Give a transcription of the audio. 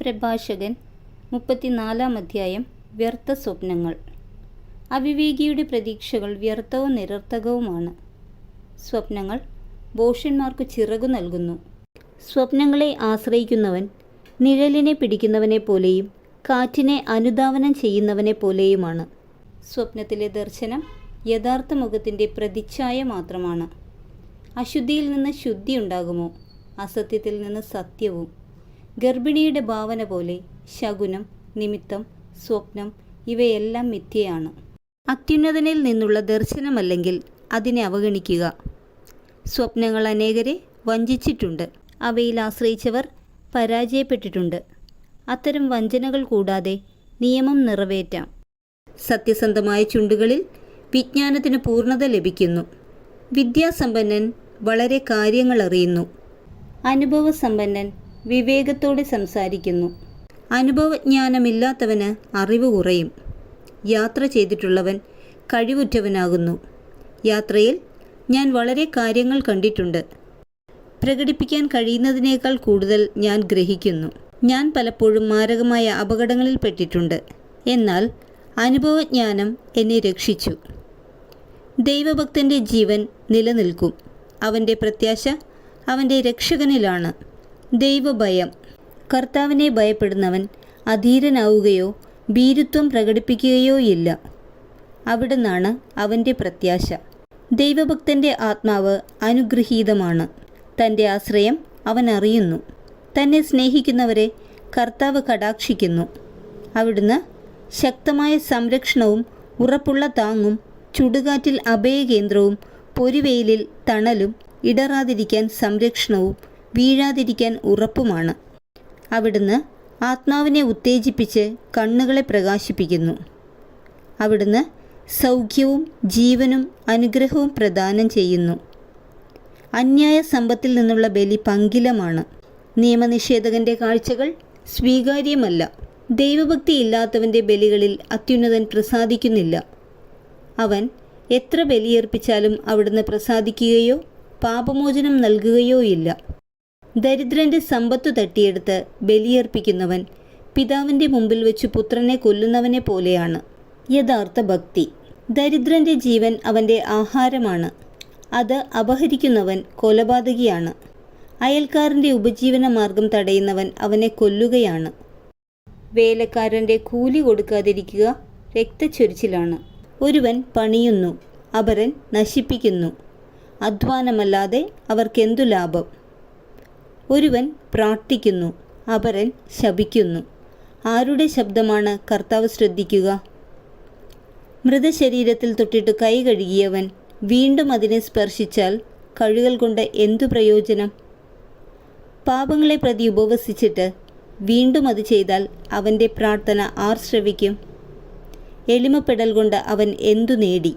പ്രഭാഷകൻ മുപ്പത്തിനാലാം അധ്യായം വ്യർത്ഥ സ്വപ്നങ്ങൾ. അവിവേകിയുടെ പ്രതീക്ഷകൾ വ്യർത്ഥവും നിരർത്ഥകവുമാണ്. സ്വപ്നങ്ങൾ ഭോഷന്മാർക്ക് ചിറകു നൽകുന്നു. സ്വപ്നങ്ങളെ ആശ്രയിക്കുന്നവൻ നിഴലിനെ പിടിക്കുന്നവനെ പോലെയും കാറ്റിനെ അനുധാവനം ചെയ്യുന്നവനെ പോലെയുമാണ്. സ്വപ്നത്തിലെ ദർശനം യഥാർത്ഥ മുഖത്തിന്റെ പ്രതിച്ഛായ മാത്രമാണ്. അശുദ്ധിയിൽ നിന്ന് ശുദ്ധി ഉണ്ടാകുമോ? അസത്യത്തിൽ നിന്ന് സത്യവും. ഗർഭിണിയുടെ ഭാവന പോലെ ശകുനം നിമിത്തം സ്വപ്നം ഇവയെല്ലാം മിഥ്യയാണ്. അത്യുന്നതനിൽ നിന്നുള്ള ദർശനമല്ലെങ്കിൽ അതിനെ അവഗണിക്കുക. സ്വപ്നങ്ങൾ അനേകരെ വഞ്ചിച്ചിട്ടുണ്ട്. അവയിൽ ആശ്രയിച്ചവർ പരാജയപ്പെട്ടിട്ടുണ്ട്. അത്തരം വഞ്ചനകൾ കൂടാതെ നിയമം നിറവേറ്റാം. സത്യസന്ധമായ ചുണ്ടുകളിൽ വിജ്ഞാനത്തിന് പൂർണത ലഭിക്കുന്നു. വിദ്യാസമ്പന്നൻ വളരെ കാര്യങ്ങൾ അറിയുന്നു. അനുഭവസമ്പന്നൻ വിവേകത്തോടെ സംസാരിക്കുന്നു. അനുഭവജ്ഞാനമില്ലാത്തവന് അറിവ് കുറയും. യാത്ര ചെയ്തിട്ടുള്ളവൻ കഴിവുറ്റവനാകുന്നു. യാത്രയിൽ ഞാൻ വളരെ കാര്യങ്ങൾ കണ്ടിട്ടുണ്ട്. പ്രകടിപ്പിക്കാൻ കഴിയുന്നതിനേക്കാൾ കൂടുതൽ ഞാൻ ഗ്രഹിക്കുന്നു. ഞാൻ പലപ്പോഴും മാരകമായ അപകടങ്ങളിൽപ്പെട്ടിട്ടുണ്ട് എന്നാൽ അനുഭവജ്ഞാനം എന്നെ രക്ഷിച്ചു. ദൈവഭക്തന്റെ ജീവൻ നിലനിൽക്കും. അവന്റെ പ്രത്യാശ അവന്റെ രക്ഷകനിലാണ്. ദൈവഭയം. കർത്താവിനെ ഭയപ്പെടുന്നവൻ അധീരനാവുകയോ ഭീരുത്വം പ്രകടിപ്പിക്കുകയോ ഇല്ല. അവിടുന്നാണ് അവന്റെ പ്രത്യാശ. ദൈവഭക്തന്റെ ആത്മാവ് അനുഗ്രഹീതമാണ്. തന്റെ ആശ്രയം അവൻ അറിയുന്നു. തന്നെ സ്നേഹിക്കുന്നവരെ കർത്താവ് കടാക്ഷിക്കുന്നു. അവിടുന്ന് ശക്തമായ സംരക്ഷണവും ഉറപ്പുള്ള താങ്ങും ചുടുകാറ്റിൽ അഭയകേന്ദ്രവും പൊരുവെയിലിൽ തണലും ഇടറാതിരിക്കാൻ സംരക്ഷണവും വീഴാതിരിക്കാൻ ഉറപ്പുമാണ്. അവിടുന്ന് ആത്മാവിനെ ഉത്തേജിപ്പിച്ച് കണ്ണുകളെ പ്രകാശിപ്പിക്കുന്നു. അവിടുന്ന് സൗഖ്യവും ജീവനും അനുഗ്രഹവും പ്രദാനം ചെയ്യുന്നു. അന്യായ സമ്പത്തിൽ നിന്നുള്ള ബലി പങ്കിലമാണ്. നിയമനിഷേധകന്റെ കാഴ്ചകൾ സ്വീകാര്യമല്ല. ദൈവഭക്തി ഇല്ലാത്തവന്റെ ബലികളിൽ അത്യുന്നതൻ പ്രസാദിക്കുന്നില്ല. അവൻ എത്ര ബലിയർപ്പിച്ചാലും അവിടുന്ന് പ്രസാദിക്കുകയോ പാപമോചനം നൽകുകയോ ഇല്ല. ദരിദ്രന്റെ സമ്പത്തു തട്ടിയെടുത്ത് ബലിയർപ്പിക്കുന്നവൻ പിതാവിന്റെ മുമ്പിൽ വെച്ച് പുത്രനെ കൊല്ലുന്നവനെ പോലെയാണ്. യഥാർത്ഥ ഭക്തി. ദരിദ്രന്റെ ജീവൻ അവന്റെ ആഹാരമാണ്. അത് അപഹരിക്കുന്നവൻ കൊലപാതകിയാണ്. അയൽക്കാരന്റെ ഉപജീവന മാർഗം തടയുന്നവൻ അവനെ കൊല്ലുകയാണ്. വേലക്കാരന്റെ കൂലി കൊടുക്കാതിരിക്കുക രക്തച്ചൊരിച്ചിലാണ്. ഒരുവൻ പണിയുന്നു അപരൻ നശിപ്പിക്കുന്നു. അധ്വാനമല്ലാതെ അവർക്കെന്തു ലാഭം? ഒരുവൻ പ്രാർത്ഥിക്കുന്നു അപരൻ ശപിക്കുന്നു. ആരുടെ ശബ്ദമാണ് കർത്താവ് ശ്രദ്ധിക്കുക? മൃതശരീരത്തിൽ തൊട്ടിട്ട് കൈ കഴുകിയവൻ വീണ്ടും അതിനെ സ്പർശിച്ചാൽ കഴുകൽ കൊണ്ട് എന്തു പ്രയോജനം? പാപങ്ങളെ പ്രതി ഉപവസിച്ചിട്ട് വീണ്ടും അത് ചെയ്താൽ അവന്റെ പ്രാർത്ഥന ആർ ശ്രവിക്കും എളിമപ്പെടൽ കൊണ്ട് അവൻ എന്തു നേടി?